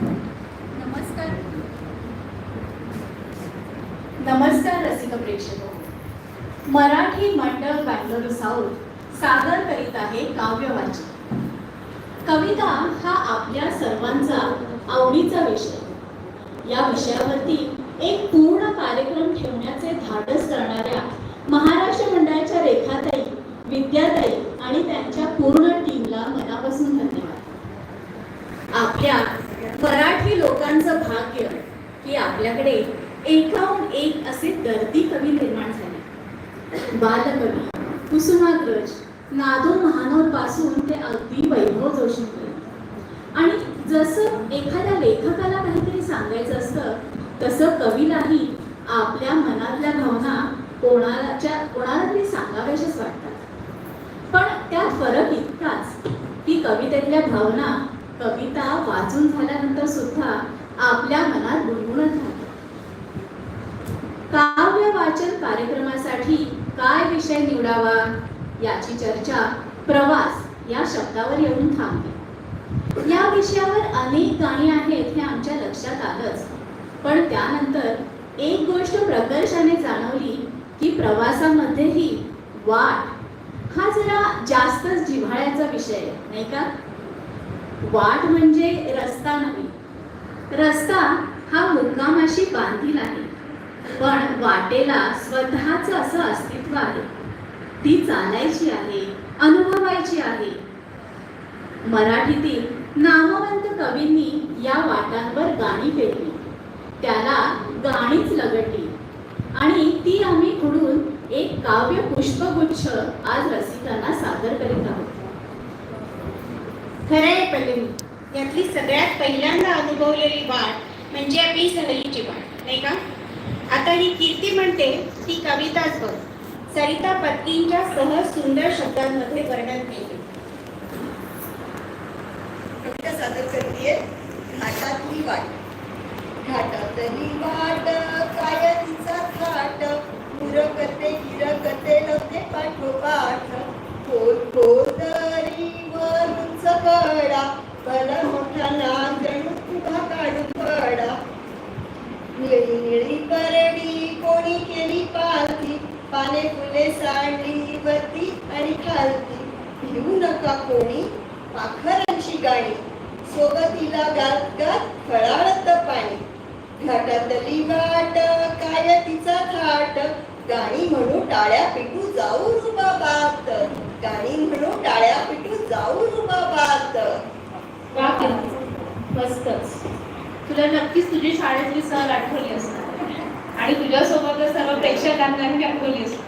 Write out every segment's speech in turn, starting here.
नमस्कार. नमस्कार रसिक प्रेक्षक. मराठी मंडळ बँगलोर साऊथ सादर करीत आहे काव्य वाचन कविता हा आपल्या सर्वांचा आवडीचा विषय. या विषयावरती एक पूर्ण कार्यक्रम ठेवण्याचे धाडस करणाऱ्या महाराष्ट्र मंडळाच्या रेखाताई विद्याताई आणि त्यांच्या पूर्ण टीमला मनापासून धन्यवाद. आपल्या मराठी लोकांचं भाग्य की आपल्याकडे एकाहून एक असे दर्दी कवी निर्माण झाले. बालकवी कुसुमाग्रज नादो महानोरपासून ते अगदी वैभव जोशी आणि जसं एखाद्या लेखकाला काहीतरी सांगायचं असतं तसं कवीलाही आपल्या मनातल्या भावना कोणाच्या कोणाला तरी सांगाव्याशाच वाटतात. पण त्यात फरक इतकाच की कवितेतल्या भावना कविता वाचून झाल्यानंतर सुद्धा आपल्या मनात गुणगुणत राहते काव्य वाचन कार्यक्रमासाठी काय विषय निवडावा याची चर्चा प्रवास या शब्दावर येऊन थांबते. या विषयावर अनेक गाणी आहेत हे आमच्या लक्षात आलंच. पण त्यानंतर एक गोष्ट प्रकर्षाने जाणवली की प्रवासामध्येही वाट हा जरा जास्तच जिव्हाळ्याचा विषय आहे नाही का? वाट म्हणजे रस्ता नव्हे. रस्ता हा मुक्कामाशी बांधील आहे. पण वाटेला स्वतःच असं अस्तित्व आहे. ती चालायची आहे अनुभवायची आहे. मराठीतील नामवंत कवींनी या वाटांवर गाणी पेटली. त्याला गाणीच लगडली आणि ती आम्ही खुडून एक काव्य पुष्पगुच्छ आज रसिकांना सादर करीत आहोत. खरंय पल्लवी. यातली सगळ्यात पहिल्यांदा अनुभवलेली वाट म्हणजे आपली सहलीची वाट नाही का? आता ही कीर्ती म्हणते ती कविताच बघ. सरिता पत्नींच्या सहज सुंदर शब्दांमध्ये वर्णन केले. कविता सादर करते घाटातली वाट. घाटातली वाट काय तिचा करते मुरकते गिरकते लवते पाठोपाठ. खोल खोल दरी वरून कडा भला मोठा नांदण उभा काढून पडा. निळी निळी करडी कोणी केली पालती पाने फुले सांडली वरती आणि खालती. भिवू नका कोणी पाखरांची गाणी. सोबतीला गात गात फळाळत पाणी. घाटातली वाट काय तिचा थाट. गाणी म्हणू टाळ्या पिटू जाऊ रुबाबात. गाणी म्हणू टाळ्या पिटू जाऊ रुबाबात वा मस्तच. तुला नक्कीच तुझी शाळेतली सहल आठवली असणार. आणि तुझ्यासोबत सर्व प्रेक्षकांनाही आठवली असणार.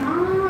啊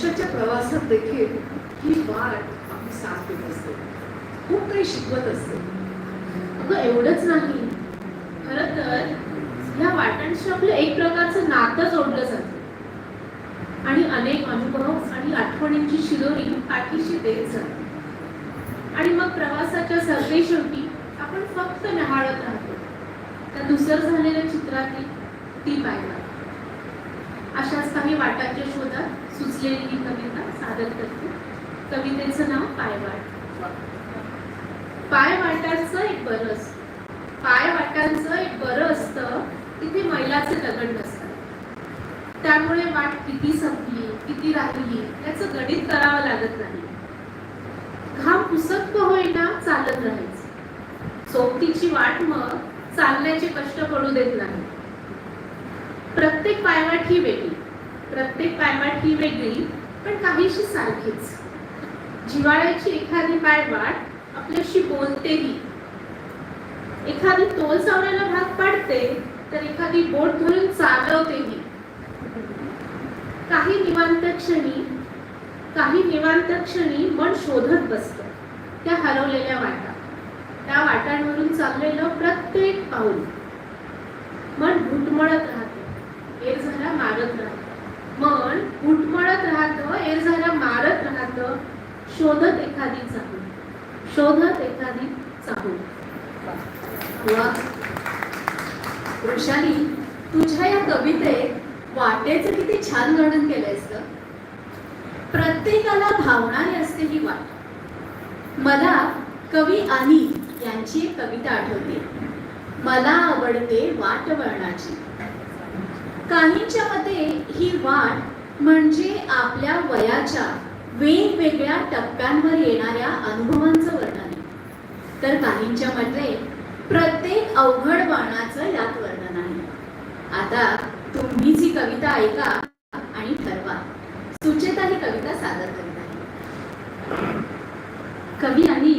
आयुष्याच्या प्रवासात देखील ही वाट आपली साथ देत असते. खूप काही शिकवत असते. अगं एवढंच नाही. खरं तर ह्या वाटांशी आपलं एक प्रकारचं नातं जोडलं जातं. आणि अनेक अनुभव आणि आठवणींची शिदोरी पाठीशी देत जाते. आणि मग प्रवासाच्या सर्वे शेवटी आपण फक्त निहाळत राहतो. त्या दुसर झालेल्या चित्रातली ती पाहिला अशाच काही वाटांच्या शोधात सुचलेली ही कविता सादर करते. कवितेचं नाव पायवाट. पायवाटांचं एक बरं असतं. पाय वाटांचं एक बरं असतं तिथे मैलाचे दगड नसतात त्यामुळे वाट किती संपली किती राहिली याचं गणित करावं लागत नाही. घाम पुसत का होईना चालत राहायचं. सोबतीची वाट मग चालण्याचे कष्ट पडू देत नाही. प्रत्येक पायवाट ही वेगळी. प्रत्येक पायवाट ही वेगळी पण काहीशी सारखीच. जिवाळ्याची एखादी पायवाट आपल्याशी बोलतेही. एखादी तोल चावण्याला भाग पाडते तर एखादी बोट धरून चालवतेही. काही निवांत क्षणी काही निवांत क्षणी मन शोधत बसतं त्या हरवलेल्या वाटा. त्या वाटांवरून चाललेलं प्रत्येक पाऊल. मन घुटमळत राहते हे झाला मारत राहते. मन उठमळत राहतं एर झाला मारत राहतं शोधत एखादी चाहूल शोधत एखादी चाहूल वृषाली तुझ्या या कवितेत वाटेचं किती छान वर्णन केलंयस ग प्रत्येकाला भावणारी असते ही वाट. मला कवी आणि यांची एक कविता आठवते. मला आवडते वाट वळणाची काहींच्या मते ही वाट म्हणजे आपल्या वयाच्या वेगवेगळ्या टप्प्यांवर येणाऱ्या अनुभवांचं वर्णन. आहे तर काहींच्या मते प्रत्येक अवघड बाणाचं यात वर्णन आहे. आता तुम्ही जी कविता ऐका आणि ठरवा. सुचेता ही कविता सादर करीत आहे. कवी आणि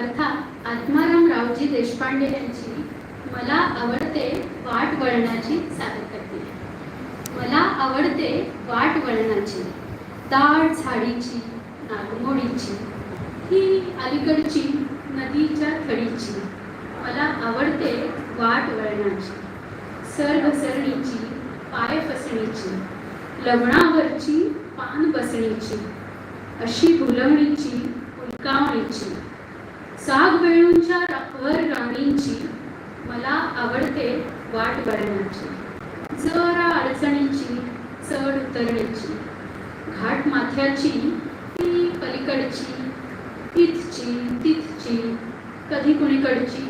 अर्थात आत्माराम रावजी देशपांडे यांची मला आवडते वाट वळणाची सादर करते मला आवडते वाट वळणाची दाट झाडीची नागमोडीची ही अलीकडची नदीच्या थडीची. मला आवडते वाट वळणाची सर घसरणीची पाय फसणीची लवणावरची पान बसणीची अशी भुलवणीची उलकावणीची. साग वेळूंच्या वर राणींची मला आवडते वाट वळणाची. जरा अडचणीची चढ उतरण्याची घाट माथ्याची ती पलीकडची तिथची तिथची कधी कुणीकडची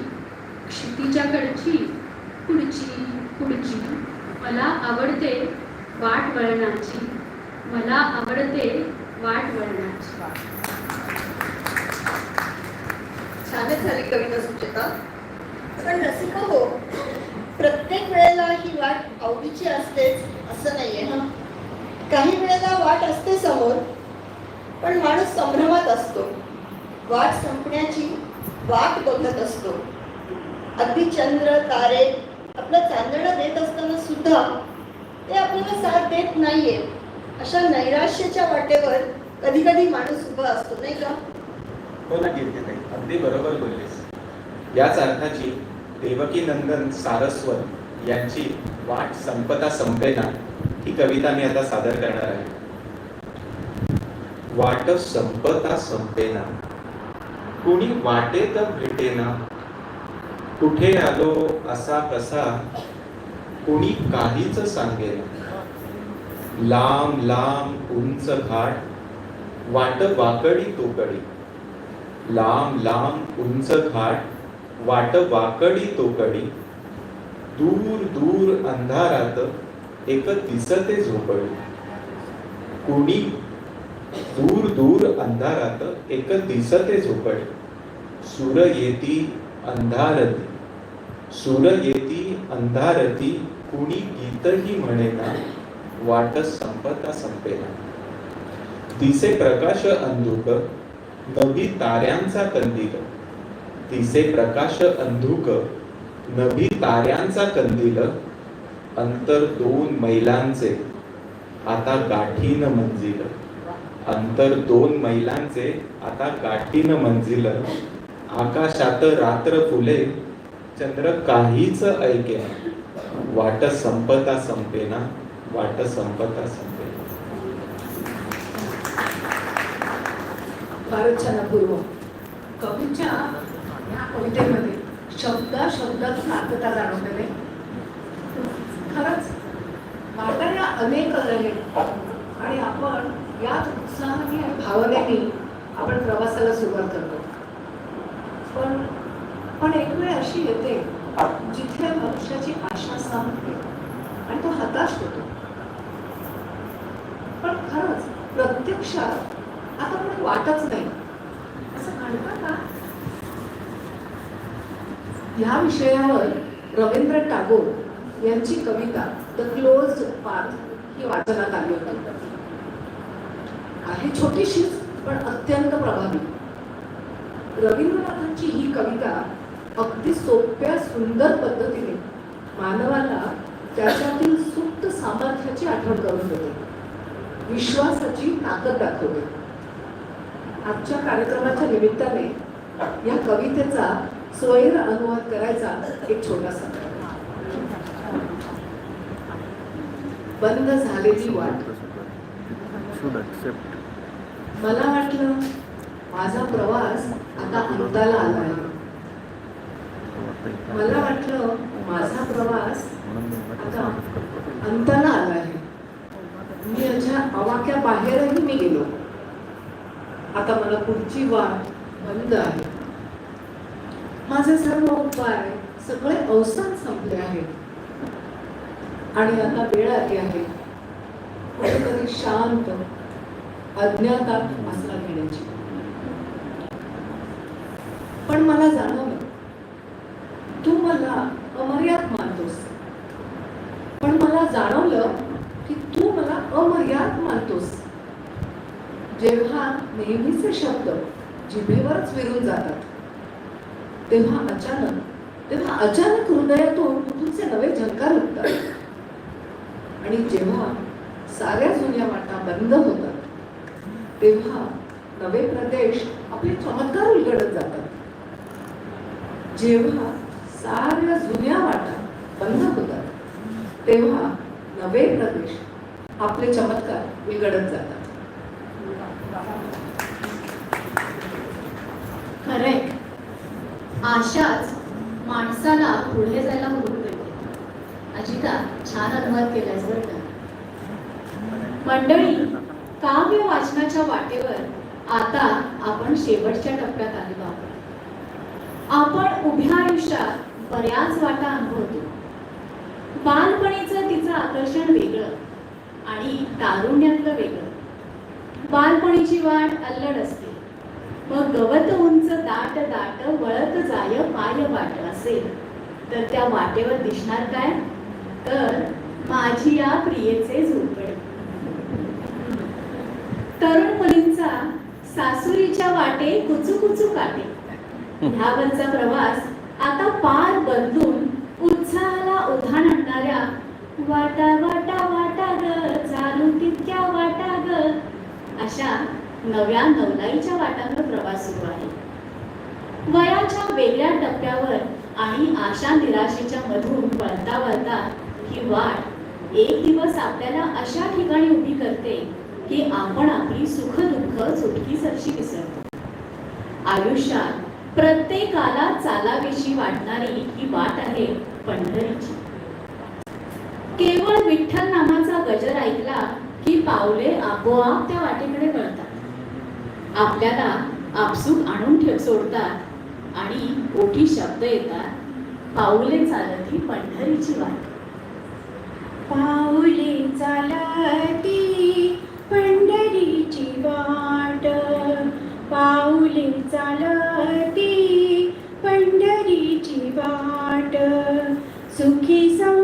क्षितिजाकडची पुढची पुढची. मला आवडते वाट वळणाची. मला आवडते वाट वळणाची. छानच झाली कविता सुचेता. पण रसिका हो. प्रत्येक वेळेला ही वाट आवडीची असतेच असं नाहीये. ना काही वेळेला वाट असते समोर पण माणूस संभ्रमात असतो. वाट संपण्याची वाट बघत असतो. अगदी चंद्र तारे आपलं चांदणं देत असताना सुद्धा ते आपल्याला साथ देत नाहीये. अशा नैराश्याच्या वाटेवर कधी कधी माणूस उभा असतो नाही का? हो ना अगदी बरोबर बोललीस. याच अर्थाची देवकी नंदन सारस्वत यांची वाट संपता संपेना ही कविता मी आता सादर करणार आहे. वाट संपता संपेना. कुणी वाटेत भेटेना. कुठे आलो असा कसा कुणी काहीच सांगेना. लांब लांब उंच घाट वाट वाकडी तोकडी. लांब लांब उंच घाट वाट वाकडी तोकडी दूर दूर अंधारात एक दिसते झोपडी. कुणी दूर दूर अंधारात एक दिसते झोपडी. सूर येती अंधारती. सूर येती अंधारती कुणी गीतही म्हणेना वाट संपता संपेना. दिसे प्रकाश अंधुक नवी ताऱ्यांचा कंदील. तिचे प्रकाश अंधुक नभी ताऱ्यांचा कंदील अंतर दोन मैलांचे आता गाठीन मंजिल. अंतर दोन मैलांचे आता गाठीन मंजिल. आकाशात रात्र फुले चंद्र काहीच ऐके वाट संपता संपेना वाट संपता संपेना. फारच छान अपूर्व. कवीच्या कवितेमध्ये शब्द शब्दातून अर्थता जाणवलेले खरंच वाटायला अनेक आहेत आणि आपण याच उत्साहाने आणि भावनेने आपण प्रवासाला सुरुवात करतो. पण पण एक वेळ अशी येते जिथे मनुष्याची आशा संपते आणि तो हताश होतो. पण खरंच प्रत्यक्षात आता पण वाटच नाही. असं म्हणता का ह्या विषयावर रवींद्र टागोर यांची कविता द क्लोज पाथ ही वाचनात आली होती. आहे छोटीशीच पण अत्यंत प्रभावी. रवींद्रनाथांची ही कविता अगदी सोप्या सुंदर पद्धतीने मानवाला त्याच्यातील सुप्त सामर्थ्याची आठवण करून देते. विश्वासाची ताकद दाखवते. आजच्या कार्यक्रमाच्या निमित्ताने या कवितेचा स्वैर अनुवाद करायचा एक छोटासा. बंद झालेली वाट. मला वाटलं माझा प्रवास आता अंताला आला आहे मला वाटलं माझा प्रवास आता अंताला आला आहे मी याच्या आवाक्या बाहेरही मी गेलो. आता मला पुढची वाट बंद आहे. माझे सर्व उपाय सगळे अवसान संपले आहेत आणि आता वेळ आली आहे. कुठेतरी शांत अज्ञातात आसरा घेण्याची. पण मला जाणवलं तू मला अमर्याद मानतोस. पण मला जाणवलं की तू मला अमर्याद मानतोस. जेव्हा नेहमीचे शब्द जिभेवरच विरून जातात. तेव्हा अचानक तेव्हा अचानक हृदयातून तुमचे नवे झंकार उठतात. आणि जेव्हा साऱ्या जुन्या वाटा बंद होतात तेव्हा नवे प्रदेश आपले चमत्कार उलगडत जातात. जेव्हा साऱ्या जुन्या वाटा बंद होतात तेव्हा नवे प्रदेश आपले चमत्कार उलगडत जातात. खरंय. आशाच माणसाला पुढे जायला हुरूप देते अजिता छान अनुवाद केलायस बरं का? मंडळी काव्य वाचनाच्या वाटेवर आता आपण शेवटच्या टप्प्यात आलेलो आहोत. आपण उभ्या आयुष्यात बऱ्याच वाटा अनुभवतो. बालपणीचं तिचं आकर्षण वेगळं आणि तारुण्यातलं वेगळं. बालपणीची वाट अल्लड असते. मग गवत उंच दाट दाट वळत जाय पाय वाट असेल तर त्या वाटेवर दिसणार काय? तर माझी या प्रियेचे झोपडे. तरुण मुलींचा सासुरीच्या वाटे कुचू कुचू काटे. ह्यावरचा प्रवास आता पार बदलून उत्साहाला उधाण आणणाऱ्या वाटा वाटा वाटा ग चालू तितक्या वाटा ग. अशा नव्या नवलाईच्या वाटांवर प्रवास सुरू आहे. वयाच्या वेगळ्या टप्प्यावर आणि आशा निराशेच्या मधून वळता वळता ही वाट एक दिवस आपल्याला अशा ठिकाणी उभी करते की आपण आपली सुख दुःख चुटकीसरशी विसरतो. आयुष्यात प्रत्येकाला चालावीशी वाटणारी ही वाट आहे पंढरीची. केवळ विठ्ठल नामाचा गजर ऐकला की पावले आपोआप त्या वाटेकडे वळतात. आपल्याला आपसूक आणून ठेव सोडतात आणि ओठी शब्द येतात पाऊले चालती पंढरीची वाट. पाऊले चालती पंढरीची वाट. पाऊले चालती पंढरीची वाट. सुखी संसाराची